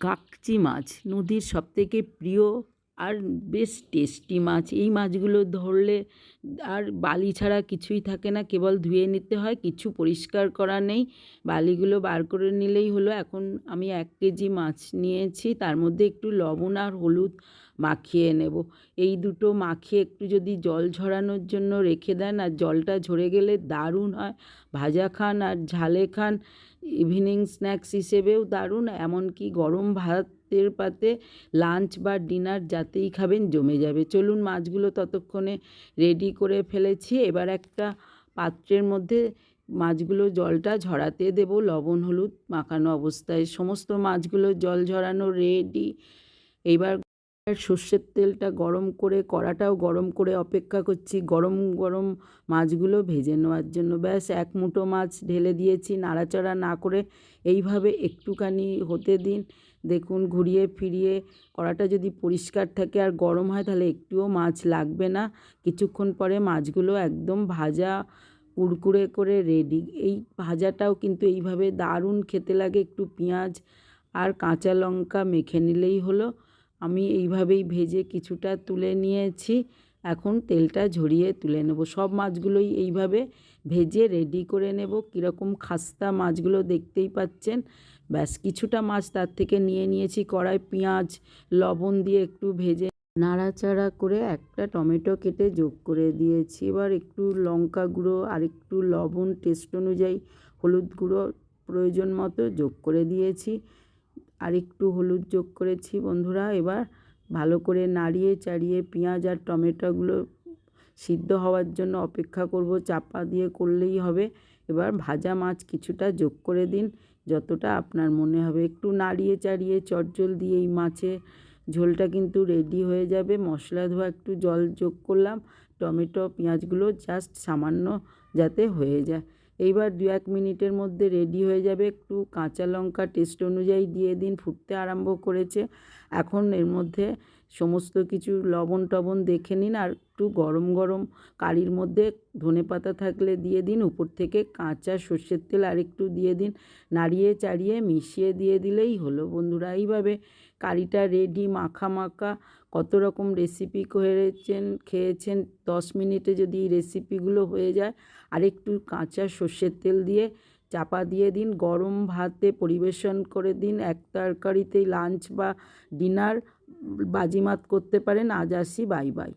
কাকচি মাছ নদীর সবথেকে প্রিয় আর বেশ টেস্টি মাছ। এই মাছগুলো ধরলে আর বালি ছাড়া কিছুই থাকে না, কেবল ধুয়ে নিতে হয়, কিছু পরিষ্কার করা নেই। বালিগুলো বার করে নিলেই হলো। এখন আমি এক কেজি মাছ নিয়েছি, তার মধ্যে একটু লবণ আর হলুদ মাখিয়ে নেব। এই দুটো মাখিয়ে একটু যদি জল ঝরানোর জন্য রেখে দেন, আর জলটা ঝরে গেলে দারুণ হয়। ভাজা খান আর ঝালে খান ইভিনিং স্ন্যাক্স হিসেবেও দারুণ, এমনকি গরম ভাতের পাতে লাঞ্চ বা ডিনার যাতেই খাবেন, জমে যাবে। চলুন মাছগুলো ততক্ষণে রেডি করে ফেলেছি। এবার একটা পাত্রের মধ্যে মাছগুলো জলটা ঝরাতে দেব। লবণ, হলুদ মাখানো অবস্থায় সমস্ত মাছগুলো জল ঝরানো রেডি। এইবার সর্ষের তেলটা গরম করে, কড়াটাও গরম করে অপেক্ষা করছি। গরম গরম মাছগুলো ভেজে নেওয়ার জন্য। ব্যাস, এক মুঠো মাছ ঢেলে দিয়েছি। নাড়াচাড়া না করে এইভাবে একটুখানি হতে দিন। দেখুন, ঘুরিয়ে ফিরিয়ে কড়াটা যদি পরিষ্কার থাকে আর গরম হয়, তাহলে একটুও মাছ লাগবে না। কিছুক্ষণ পরে মাছগুলো একদম ভাজা, কুড়কুড়ে করে রেডি এই ভাজাটাও কিন্তু এইভাবে দারুণ খেতে লাগে। একটু পেঁয়াজ আর কাঁচা লঙ্কা মেখে নিলেই হলো। আমি এইভাবেই ভেজে কিছুটা তুলে নিয়েছি। এখন তেলটা ঝরিয়ে তুলে নেব। সব মাছগুলোই এইভাবে ভেজে রেডি করে নেব। কীরকম খাস্তা মাছগুলো দেখতেই পাচ্ছেন। ব্যাস, কিছুটা মাছ তার থেকে নিয়ে নিয়েছি। কড়াই পেঁয়াজ, লবণ দিয়ে একটু ভেজে নাড়াচাড়া করে একটা টমেটো কেটে যোগ করে দিয়েছি। এবার একটু লঙ্কা গুঁড়ো আর একটু লবণ টেস্ট অনুযায়ী হলুদ গুঁড়ো প্রয়োজন মতো যোগ করে দিয়েছি। আর একটু হলুদ যোগ করেছি বন্ধুরা। এবার ভালো করে নাড়িয়ে চাড়িয়ে পেঁয়াজ আর টমেটোগুলো সিদ্ধ হওয়ার জন্য অপেক্ষা করব। চাপা দিয়ে করলেই হবে। এবার ভাজা মাছ কিছুটা যোগ করে দিন, যতটা আপনার মনে হবে। একটু নাড়িয়ে চাড়িয়ে চটজল দিয়ে এই মাছে ঝোলটা কিন্তু রেডি হয়ে যাবে। মশলা ধোয়া একটু জল যোগ করলাম। টমেটো, পেঁয়াজগুলো জাস্ট সামান্য যাতে হয়ে যায়। এইবার দু এক মিনিটের মধ্যে রেডি হয়ে যাবে। একটু কাঁচা লঙ্কা টেস্ট অনুযায়ী দিয়ে দিন, ফুটতে আরম্ভ করেছে। এখন এর মধ্যে সমস্ত কিছু লবণ টবণ দেখে নিন আর একটু গরম গরম কারির মধ্যে ধনে পাতা থাকলে দিয়ে দিন, উপর থেকে কাঁচা সর্ষের তেল আরেকটু দিয়ে দিন, নাড়িয়ে চাড়িয়ে মিশিয়ে দিয়ে দিলেই হলো বন্ধুরা। এইভাবে কারিটা রেডি মাখা মাখা, কত রকম রেসিপি করেছেন, খেয়েছেন, দশ মিনিটে যদি এই রেসিপিগুলো হয়ে যায় আর একটু কাঁচা সর্ষের তেল দিয়ে চাপা দিয়ে দিন, গরম ভাতে পরিবেশন করে দিন, এক তরকারিতেই লাঞ্চ বা ডিনার বাজিমাত করতে পারেন। আজ আসি বাই বাই